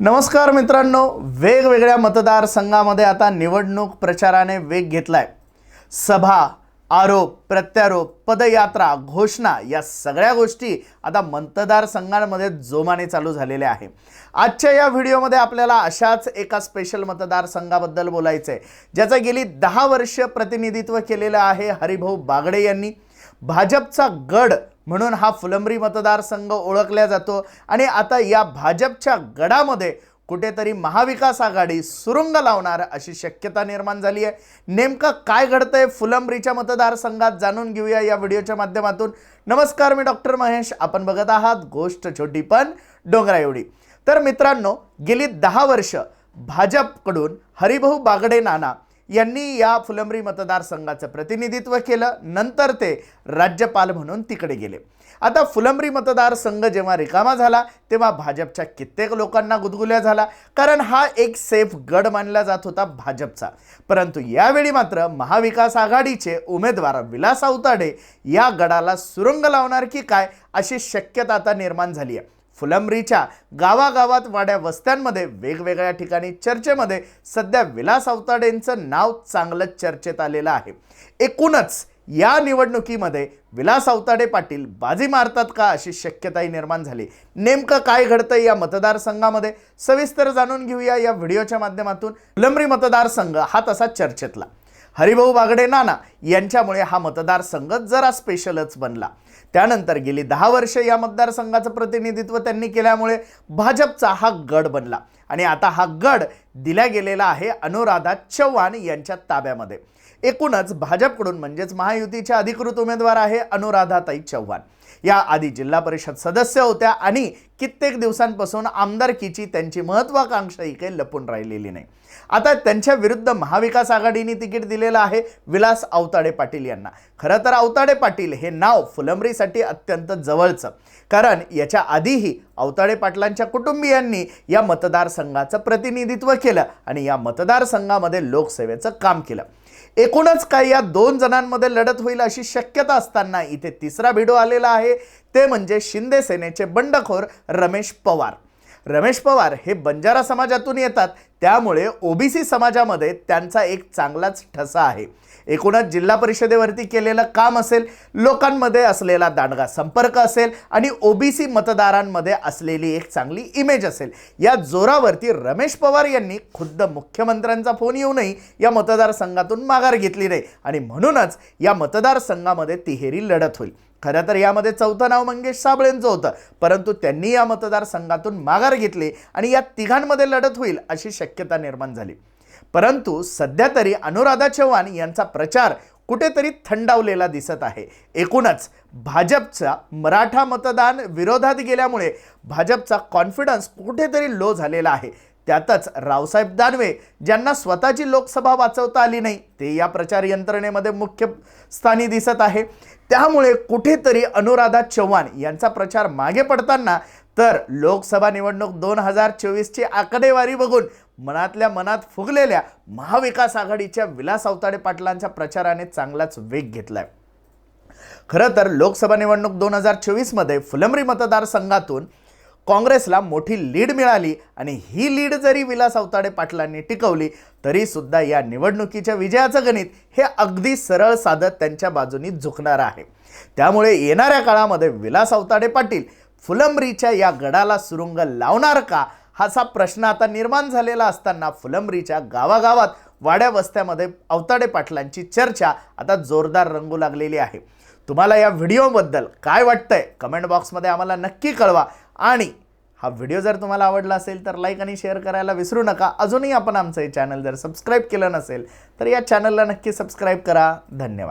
नमस्कार मित्रांनो वेगवेगळ्या मतदारसंघामध्ये आता निवडणूक प्रचाराने वेग घेतलाय. सभा आरोप प्रत्यारोप पदयात्रा घोषणा या सगळ्या गोष्टी आता मतदारसंघांमध्ये जोमाने चालू झालेल्या आहे. आजच्या या व्हिडिओमध्ये आपल्याला अशाच एका स्पेशल मतदारसंघाबद्दल बोलायचं आहे ज्याचं गेली दहा वर्ष प्रतिनिधित्व केलेलं आहे हरिभाऊ बागडे यांनी. भाजपचा गड म्हणून हा फुलंब्री मतदारसंघ ओळखला जातो. आणि आता या भाजपच्या गडामध्ये कुठेतरी महाविकास आघाडी सुरुंग लावणार अशी शक्यता निर्माण झाली आहे. नेमकं काय घडतंय फुलंब्रीच्या मतदारसंघात जाणून घेऊया या व्हिडिओच्या माध्यमातून. नमस्कार मी डॉक्टर महेश. आपण बघत आहात गोष्ट छोटी पण डोंगरा एवढी. तर मित्रांनो गेली दहा वर्ष भाजपकडून हरिभाऊ बागडे नाना यांनी या फुलंब्री मतदारसंघाचं प्रतिनिधित्व केलं. नंतर ते राज्यपाल म्हणून तिकडे गेले. आता फुलंब्री मतदारसंघ जेव्हा रिकामा झाला तेव्हा भाजपच्या कित्येक लोकांना गुदगुल्या झाला कारण हा एक सेफ गड मानला जात होता भाजपचा. परंतु यावेळी मात्र महाविकास आघाडीचे उमेदवार विलास अवताडे या गडाला सुरुंग लावणार की काय अशी शक्यता आता निर्माण झाली आहे. फुलंब्रीच्या गावागावात वाड्या वस्त्यांमध्ये वेगवेगळ्या ठिकाणी चर्चेमध्ये सध्या विलास अवताडेंचं नाव चांगलंच चर्चेत आलेलं आहे. एकूणच या निवडणुकीमध्ये विलास अवताडे पाटील बाजी मारतात का अशी शक्यताही निर्माण झाली. नेमकं काय घडतंय या मतदारसंघामध्ये? सविस्तर जाणून घेऊया या व्हिडिओच्या माध्यमातून. फुलंब्री मतदारसंघ हा तसा चर्चेतला. हरिभाऊ बागडे नाना यांच्यामुळे हा मतदारसंघ जरा स्पेशलच बनला. त्यानंतर गेली दहा वर्ष या मतदारसंघाचं प्रतिनिधित्व त्यांनी केल्यामुळे भाजपचा हा गड बनला. आणि आता हा गड दिला गेलेला आहे अनुराधा चव्हाण यांच्या ताब्यामध्ये. एकूणच भाजपकडून म्हणजेच महायुतीच्या अधिकृत उमेदवार आहे अनुराधाताई चव्हाण. या आधी जिल्हा परिषद सदस्य होत्या आणि कित्येक दिवसांपासून आमदारकीची त्यांची महत्वाकांक्षाही काही लपून राहिलेली नाही. आता त्यांच्या विरुद्ध महाविकास आघाडीने तिकीट दिलेलं आहे विलास अवताडे पाटील यांना. खरं तर अवताडे पाटील हे नाव फुलंबरीसाठी अत्यंत जवळचं. कारण याच्या आधीही अवताडे पाटलांच्या कुटुंबियांनी या मतदारसंघाचं प्रतिनिधित्व केलं. आणि या मतदारसंघामध्ये लोकसेवेचं काम केलं. एकूणच काय या दोन जणांमध्ये लढत होईल अशी शक्यता असताना इथे तिसरा भिडो आलेला आहे. ते म्हणजे शिंदे सेनेचे बंडखोर रमेश पवार. रमेश पवार हे बंजारा समाजातून येतात. त्यामुळे ओबीसी समाजामध्ये त्यांचा एक चांगलाच ठसा आहे. एकूणच जिल्हा परिषदेवरती केलेलं काम असेल लोकांमध्ये असलेला दांडगा संपर्क असेल आणि ओबीसी मतदारांमध्ये असलेली एक चांगली इमेज असेल. या जोरावरती रमेश पवार यांनी खुद्द मुख्यमंत्र्यांचा फोन येऊनही या मतदारसंघातून माघार घेतली नाही आणि म्हणूनच या मतदारसंघामध्ये तिहेरी लढत होईल. खरं तर यामध्ये चौथं नाव मंगेश साबळेंचं होतं परंतु त्यांनी या मतदारसंघातून माघार घेतली आणि या तिघांमध्ये लढत होईल अशी शक्यता निर्माण झाली. परंतु सध्या तरी अनुराधा चव्हाण यांचा प्रचार कुठेतरी थंडावलेला दिसत आहे. एकूणच भाजपचा मराठा मतदान विरोधात गेल्यामुळे भाजपचा कॉन्फिडन्स कुठेतरी लो झालेला आहे. त्यातच रावसाहेब दानवे ज्यांना स्वतःची लोकसभा वाचवता आली नाही ते या प्रचार यंत्रणेमध्ये मुख्य स्थानी दिसत आहे. त्यामुळे कुठेतरी अनुराधा चव्हाण यांचा प्रचार मागे पडताना तर लोकसभा निवडणूक दोन हजार चोवीसची आकडेवारी बघून मनातल्या मनात फुगलेल्या महाविकास आघाडीच्या विलास अवताडे पाटलांच्या प्रचाराने चांगलाच वेग घेतलाय. खरं तर लोकसभा निवडणूक दोन हजार चोवीसमध्ये फुलंब्री मतदारसंघातून काँग्रेसला मोठी लीड मिळाली आणि ही लीड जरी विलास अवताडे पाटलांनी टिकवली तरीसुद्धा या निवडणुकीच्या विजयाचं गणित हे अगदी सरळ साधत त्यांच्या बाजूनी झुकणार आहे. त्यामुळे येणाऱ्या काळामध्ये विलास अवताडे पाटील फुलंब्रीच्या या गडाला सुरुंग लावणार का? हाचा प्रश्न आता निर्माण झालेला असताना फुलंब्रीच्या गावागावात वाड्या वस्त्यामध्ये अवताडे पाटलांची चर्चा आता जोरदार रंगू लागलेली आहे. तुम्हाला या व्हिडिओबद्दल काय वाटतंय? कमेंट बॉक्समध्ये आम्हाला नक्की कळवा. आणि हा व्हिडिओ जर तुम्हाला आवडला असेल तर लाईक आणि शेअर करायला विसरू नका. अजूनही आपण आमचं हे चॅनल जर सबस्क्राईब केलं नसेल तर या चॅनलला नक्की सबस्क्राईब करा. धन्यवाद.